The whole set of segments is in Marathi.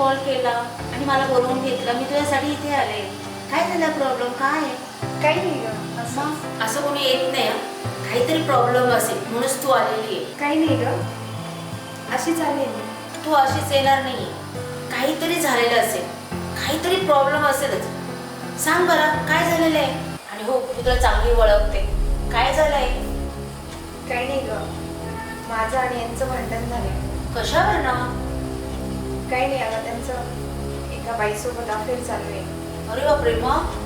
कॉल केला आणि मला बोलवून घेतलं. मी तुझ्यासाठी इथे आले. काय झाला प्रॉब्लेम काय आहे? काही नाही ग. असं. असं कोणी येत नाही हं? काहीतरी प्रॉब्लेम असेल म्हणूनच तू आलेली आहे. काही नाही ग. अशी चालेल तू अशीच येणार नाही काहीतरी झालेलं असेल. काहीतरी प्रॉब्लेम असेलच. सांग बरं काय झालेलं आहे? आणि हो मी तुला चांगली ओळखते. काय झालंय? काही नाही ग. माझं आणि यांचं भांडण झालं कशावर ना काही नाही अगं त्यांचं एका बाईसोबत अफेअर चालू आहे. अरे बापरे मग?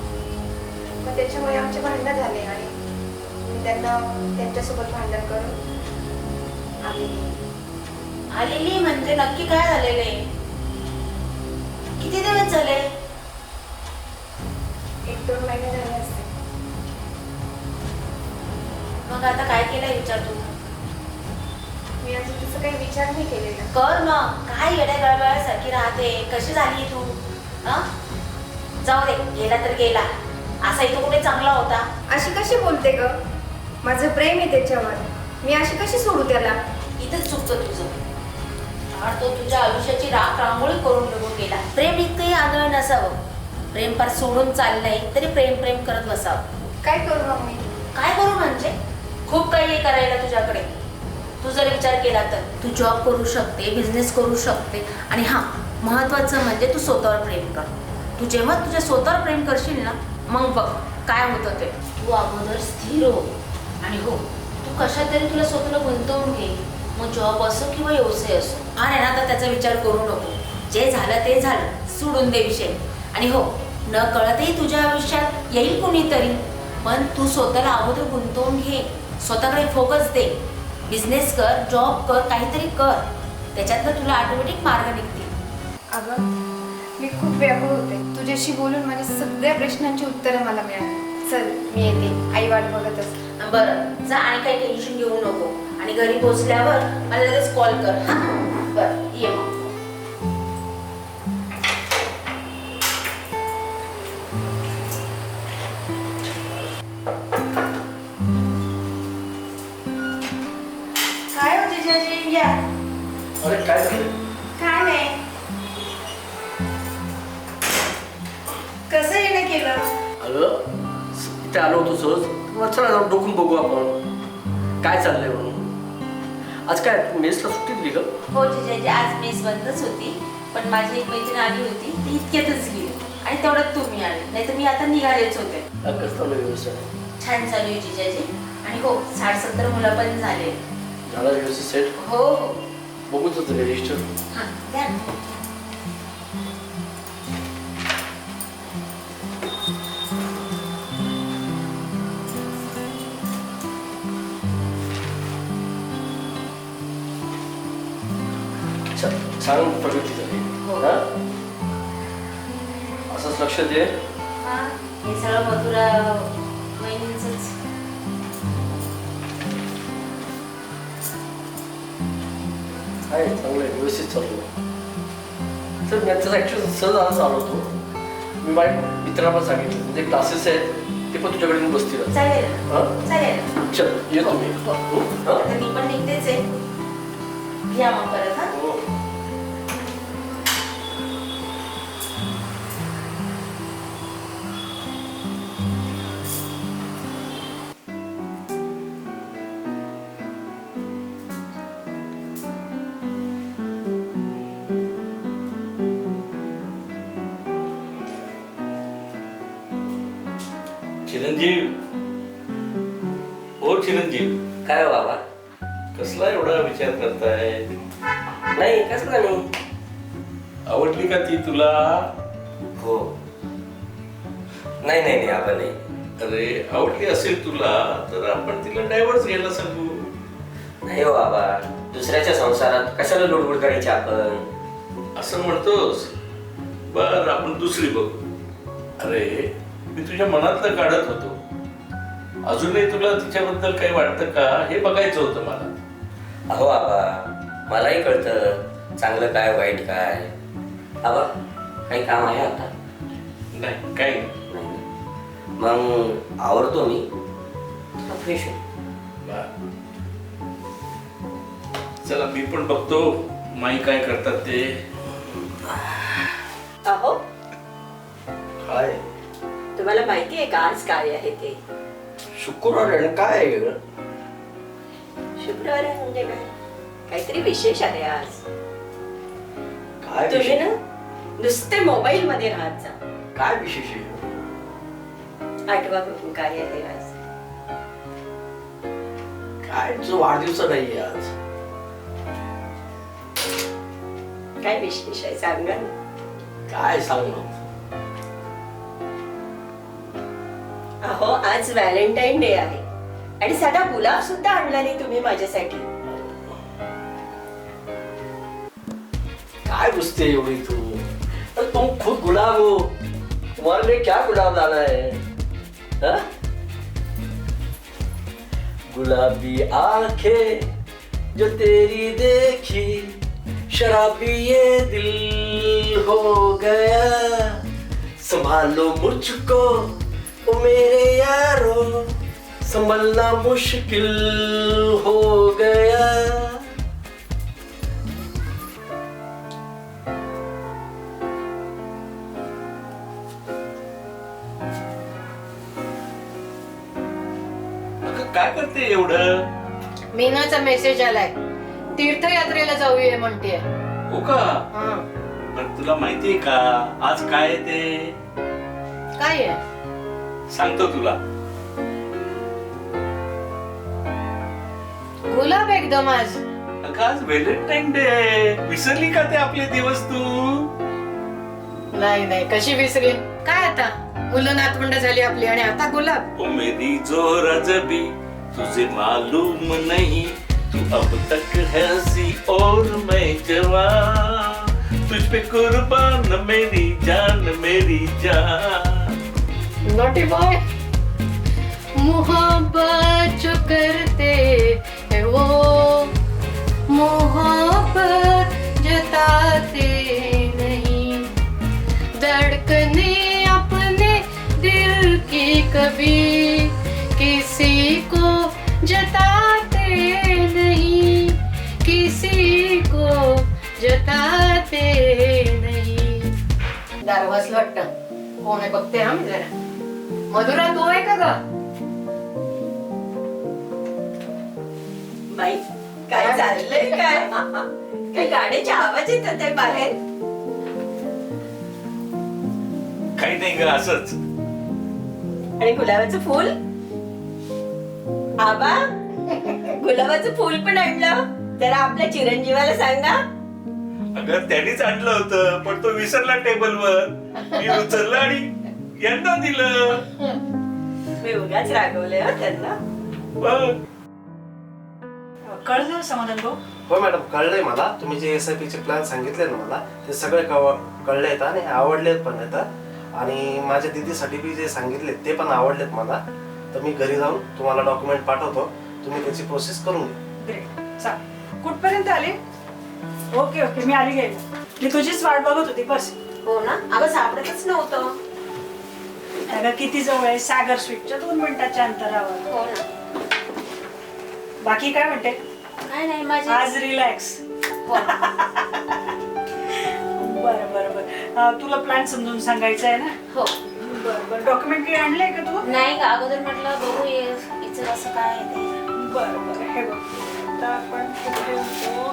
मग त्याच्यामुळे आमचे भांडणं झाले आणि मी त्यांना त्यांच्यासोबत भांडण करून आलेली आलेली म्हणजे नक्की काय झालेलं आहे? किती दिवस झाले? एक दोन महिने झाले असते मग आता काय केलंय विचार तू? मी अजून तसं काही विचार नाही केलेला. कर मग काय येड्या गळबळासारखी राहते? कशी झाली तू? हा? जाऊ दे. गेला तर गेला. असा इथं कुठे चांगला होता? अशी कशी बोलते ग? माझं प्रेम आहे त्याच्यावर. मी अशी कशी सोडू त्याला? इथंच चुकतं तुझं. आणि तो तुझ्या आयुष्याची राख रांगोळी करून निघून गेला. प्रेम इतकंही आगळ नसावं. प्रेम पार सोडून चाललंय. तरी प्रेम प्रेम करत बसावं. काय करू मग मी? काय करू म्हणजे? खूप काही आहे करायला तुझ्याकडे. तू जर विचार केला तर तू जॉब करू शकते बिझनेस करू शकते. आणि हां महत्त्वाचं म्हणजे तू स्वतःवर प्रेम कर. तू जेव्हा तुझ्या स्वतःवर प्रेम करशील ना मग बघ काय होतं ते. तू अगोदर स्थिर हो. आणि हो तू कशा तरी तुला स्वतःला गुंतवून घे. मग जॉब असो किंवा व्यवसाय असो. आणि ना तर त्याचा विचार करू नको. जे झालं ते झालं. सोडून दे विषय. आणि हो न कळतही तुझ्या आयुष्यात येईल कोणीतरी. पण तू स्वतःला अगोदर गुंतवून घे. स्वतःकडे फोकस दे. बिझनेस कर जॉब कर काहीतरी कर. त्याच्यातनं तुला ऑटोमॅटिक मार्ग निघतील. अगं मी खूप व्याकुळ होते. तुझ्याशी बोलून माझ्या सगळ्या प्रश्नांची उत्तरं मला मिळाली. चल मी येते. आई वाट बघतच. बरं जा आणि काही टेन्शन घेऊ नको. आणि घरी पोहोचल्यावर मला लगेच कॉल कर. हा? बरं ये मग. जिजाजी या अरे काय झालं? काय नाही. कसं येणं केलं? अगं इथे आलो होतो सहज. मग चला जाऊन डोकून बघू आपण. काय चाललंय म्हणून? आज काय मेसला सुट्टी दिली का? हो जिजाजी आज मेस बंदच होती. पण माझी एक मैत्रीण आली होती. ती इतक्यातच गेली. आणि तेवढ्यात तुम्ही आले. नाही तर मी आता निघालेच होते. कसं चालू व्यवस्था छान चालू आहे जिजाजी आणि हो साठ सत्तर मुलं पण झाले. झाला व्यवस्थित सेट हो हो बघूच होतं रजिस्टर हां द्या ना. सांग प्रगती झाली हो. हा? असंच लक्ष दे हां हे सगळं मथुरा आहे चांगलं आहे व्यवस्थित चालू आहे तर मी आता ॲक्च्युअली सहज आज आलो होतो मी माझ्या मित्रांना पण सांगितलं. म्हणजे क्लासेस आहेत ते पण तुझ्याकडे येऊन बसतील. चालेल. हा? चालेल. चल येतो मी हो. हं? हा? मी पण निघतेच आहे. या मग परत हां. चिरंजीव. हो चिरंजीव. काय हो बाबा? कसला एवढा विचार करताय? नाही कसला नाही. आवडली का ती तुला? हो. नाही नाही नाही आबा नाही. अरे आवडली असेल तुला तर आपण तिला डायव्हर्स घ्यायला सांगू. नाही हो बाबा दुसऱ्याच्या संसारात कशाला लुडबुड करायची आपण? असं म्हणतोस. बर आपण दुसरी बघू. अरे मी तुझ्या मनातलं काढत होतो. अजूनही तुला तिच्याबद्दल काही वाटतं का? हे बघायचं होतं मला. अहो आबा मलाही कळतं. चांगलं काय वाईट काय? आबा काही काम आहे आता? नाही काही नाही. मग आवडतो मी. फ्रेश. चला मी पण बघतो माई काय करतात ते. अहो. काय तुम्हाला माहिती आहे का आज काय आहे ते? शुक्रवार आहे आणि काय आहे गं? शुक्रवार आहे म्हणजे काय? काहीतरी विशेष आहे आज. काय तुम्ही विशेष? ना नुसते मोबाईल मध्ये राहत जा. काय विशेष आहे आठवा बघून काय आहे आज? काय? तुझं वाढदिवस नाहीये आज. काय विशेष आहे? सांगा ना. काय सांग? अहो, आज व्हॅलेंटाईन डे आहे. आणि साधा गुलाब सुद्धा आणला नाही तुम्ही माझ्यासाठी. काय घुसते एवढी तू? अरे तुम खुद गुलाब हो. तुम्हारे लिए क्या गुलाब लाना हाँ? गुलाबी आँखें जो तेरी देखी, शराबी ये दिल हो गया। संभालो मुझको ओ मेरे यारो संभलना मुश्किल हो गया। अगं, काय करते एवढं? मीनाचा मेसेज आलाय. तीर्थयात्रेला जाऊया म्हणते हो का? पण तुला माहितीये का? आज काय आहे ते? काय आहे? सांगतो तुला. गुलाब एकदम आज. अगं आज व्हॅलेंटाईन डे विसरली का ते आपले दिवस तू? नाही नाही कशी विसरेन काय आता? मुलं नातवंड झाली आपली आणि आता गुलाब. ओ मेरी जोरा जबी तुझे मालूम नहीं. तू अब तक है हंसी और मैं जवान. तुझ पे कुर्बान मेरी जान मेरी जान. नोटी बॉय मोहब्बत जो करते हैं वो। मोहब्बत जताते नहीं। धड़कने अपने दिल की कभी किसी को जताते नहीं। किसी को जताते नहीं। दार वाजलं वाटतं कोण बघते हा मी जरा मधुरा तू आहे का ग? बाई काय चाललंय काय? काय गाण्याचे आवाज येतात आहे बाहेर. काही नाही ग असंच. आणि गुलाबाचं फूल? आबा गुलाबाचं फूल पण आणलं? जरा आपल्या चिरंजीवाला सांगा. अगं त्यांनीच आणलं होतं पण तो विसरला टेबलवर. मी उचललं आणि यांना दिलं. मी उगाच रागवले हो त्यांना. बघ कळलं समाधान भाऊ? हो मॅडम कळलंय मला. तुम्ही जे एस आय पीचे प्लॅन सांगितले ना मला ते सगळे कव कळले आहेत आणि आवडलेत पण आहेत आणि माझ्या दिदीसाठी बी जे सांगितले ते पण आवडलेत मला. तर मी घरी जाऊन तुम्हाला डॉक्युमेंट पाठवतो. तुम्ही त्याची प्रोसेस करून घ्या. ग्रेट चाल. कुठपर्यंत आले? ओके ओके मी आली घ्यायला. मी तुझीच वाट बघत होती बस. हो ना? आबा सापडतच नव्हतं. अगं किती जवळ आहे? सागर स्वीटच्या दोन मिनिटाच्या अंतरावर. हो ना. बाकी काय म्हणते? काय नाही माझी आज रिलॅक्स हो. बरं बरं बरं. अं, तुला प्लॅन समजून सांगायचं आहे ना? हो. बरं बरं. डॉक्युमेंट काही आणलंय का तू? नाही का अगोदर म्हटलं बघू ये हिचं असं काय आहे ते. बरं बरं. हे बघ. आता आपण कुठे होतो?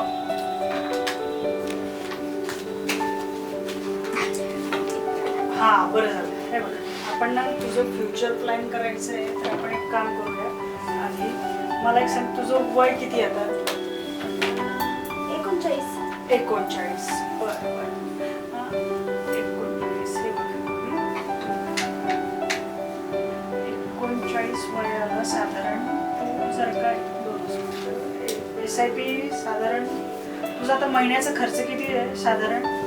हा बरं झालं. हे बघ. आपण ना तुझं फ्युचर प्लॅन करायचं आहे तर आपण एक काम करूया. आधी मला एक सांग तुझं वय किती आता? एकोणचाळीस. एकोणचाळीस. बरं बरं. एकोणचाळीस. हे बघ. एकोणचाळीस वयाला साधारण तू जर काय दोन एस आय पी साधारण तुझा आता महिन्याचा खर्च किती आहे साधारण?